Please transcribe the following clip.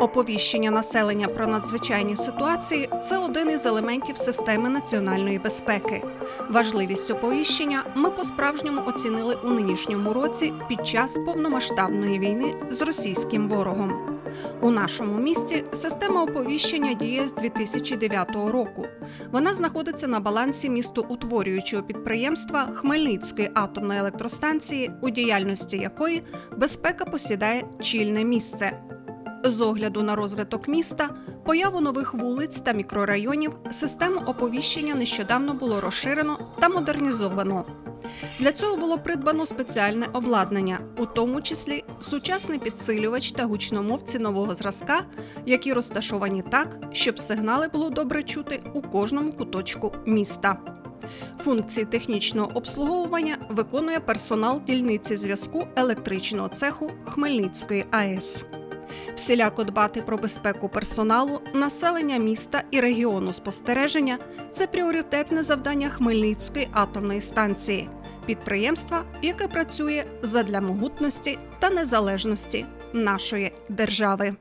Оповіщення населення про надзвичайні ситуації це один із елементів системи національної безпеки. Важливість оповіщення ми по-справжньому оцінили у нинішньому році під час повномасштабної війни з російським ворогом. У нашому місті система оповіщення діє з 2009 року. Вона знаходиться на балансі містоутворюючого підприємства Хмельницької атомної електростанції, у діяльності якої безпека посідає чільне місце. З огляду на розвиток міста, появу нових вулиць та мікрорайонів, систему оповіщення нещодавно було розширено та модернізовано. Для цього було придбано спеціальне обладнання, у тому числі сучасний підсилювач та гучномовці нового зразка, які розташовані так, щоб сигнали було добре чути у кожному куточку міста. Функції технічного обслуговування виконує персонал дільниці зв'язку електричного цеху Хмельницької АЕС. Всіляко дбати про безпеку персоналу, населення міста і регіону спостереження це пріоритетне завдання Хмельницької атомної станції, підприємства, яке працює задля могутності та незалежності нашої держави.